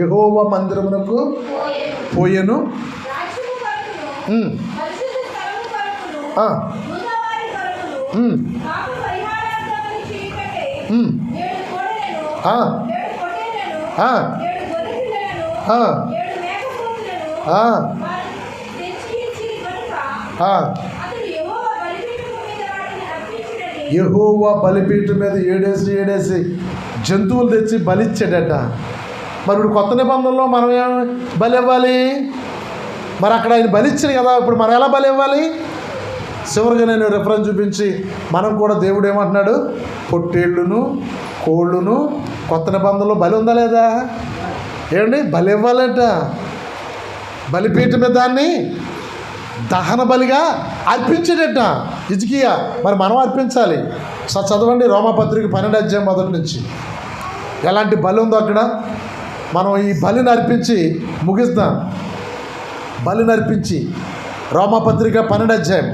యహోవ మందిరమునకు పోయెను. రాజ్యము యహోవ బలిపీఠం మీద ఏడేసి ఏడేసి. జంతువులు తెచ్చి బలిచ్చాడట మరి ఇప్పుడు కొత్త నిబంధనలో మనం ఏం బలి ఇవ్వాలి మరి అక్కడ ఆయన బలిచ్చాడు కదా ఇప్పుడు మనం ఎలా బలి ఇవ్వాలి చివరిగా నేను రిఫరెన్స్ చూపించి మనం కూడా దేవుడు ఏమంటున్నాడు? పొట్టేళ్ళును కోళ్ళును కొత్త నిబంధనలో బలి ఉందా లేదా? ఏమండి? బలి ఇవ్వాలంట బలిపీఠం మీద దాన్ని దహన బలిగా అర్పించేటట్ట ఇజికియా మరి మనం అర్పించాలి. స చదవండి రోమపత్రిక పన్నెండు అధ్యాయం మొదటి నుంచి. ఎలాంటి బలి ఉందో అక్కడ? మనం ఈ బలిని అర్పించి ముగిస్తాం బలిని అర్పించి రోమపత్రిక పన్నెండు అధ్యాయం.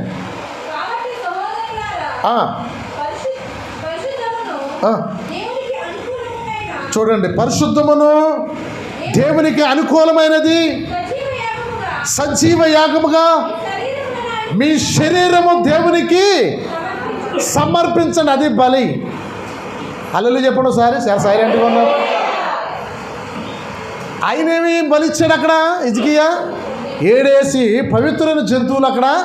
చూడండి పరిశుద్ధమును దేవునికి అనుకూలమైనది. సజీవ యాగముగా మీ శరీరము దేవునికి సమర్పించండి అది బలి. అల్లెలు చెప్పండి ఒకసారి సార్ సైలెంట్గా ఉన్నారు. ఆయనేమి బలిచ్చాడు అక్కడ ఇజికియా ఏడేసి పవిత్రమైన జంతువులు అక్కడ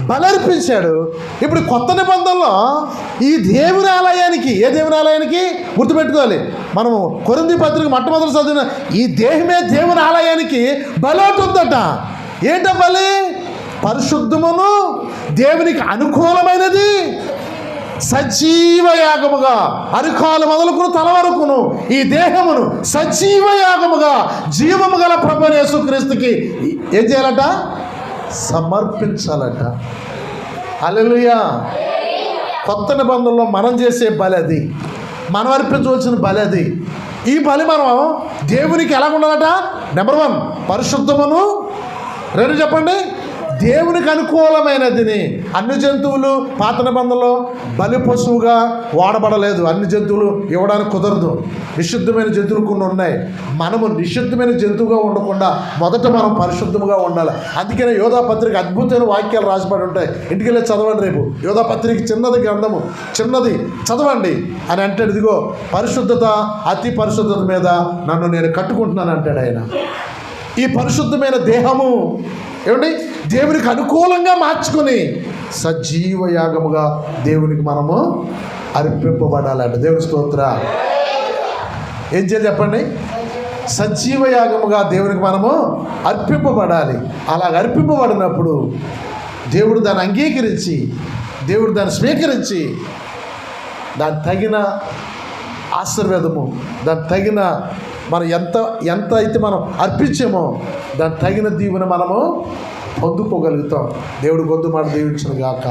బలర్పించాడు. ఇప్పుడు కొత్త నిబంధనలో ఈ దేవుని ఆలయానికి ఏ దేవుని ఆలయానికి గుర్తుపెట్టుకోవాలి. మనము కొరింది పత్రిక మొట్టమొదటి చదివిన ఈ దేహమే దేవుని ఆలయానికి బలోటు ఉందట ఏంట బలి? పరిశుద్ధమును దేవునికి అనుకూలమైనది. సజీవ యాగముగా అరికాలు మొదలుకును తల వరకును ఈ దేహమును సజీవ యాగముగా జీవము గల ప్రభు యేసుక్రీస్తుకి ఏం చేయాలట? సమర్పించాలట. అలలుయా కొత్త నిబంధనలో మనం చేసే బలి అది. మనం అర్పించవలసిన బలి అది. ఈ బలి మనం దేవునికి ఎలా ఉండాలట నెంబర్ వన్ పరిశుద్ధమును. రెండు చెప్పండి. దేవునికి అనుకూలమైనదిని. అన్ని జంతువులు పాత నిబంధనలో బలి పశువుగా వాడబడలేదు. అన్ని జంతువులు ఇవ్వడానికి కుదరదు. నిషిద్ధమైన జంతువులు కొన్ని ఉన్నాయి. మనము నిషిద్ధమైన జంతువుగా ఉండకుండా మొదట మనం పరిశుద్ధముగా ఉండాలి. అందుకనే యోధాపత్రిక అద్భుతమైన వాక్యాలు రాసిపడి ఉంటాయి. ఇంటికి వెళ్ళి చదవండి రేపు. యోధాపత్రిక చిన్నది గ్రంథము. చిన్నది చదవండి అని అంటాడు. ఇదిగో పరిశుద్ధత అతి పరిశుద్ధత మీద నన్ను నేను కట్టుకుంటున్నాను అంటాడు ఆయన. ఈ పరిశుద్ధమైన దేహము ఏమండి? దేవునికి అనుకూలంగా మార్చుకొని సజీవ యాగముగా దేవునికి మనము అర్పింపబడాలంట. దేవుని స్తోత్ర. ఏం చేయాలి చెప్పండి? సజీవ యాగముగా దేవునికి మనము అర్పింపబడాలి. అలా అర్పింపబడినప్పుడు దేవుడు దాన్ని అంగీకరించి దేవుడు దాన్ని స్వీకరించి దాని తగిన ఆశీర్వేదము దాని తగిన మనం ఎంత ఎంత అయితే మనం అర్పించామో దాని తగిన దీవెన మనము పొందుకోగలుగుతాం. దేవుడు గొంతు మాట దీవించను గాక.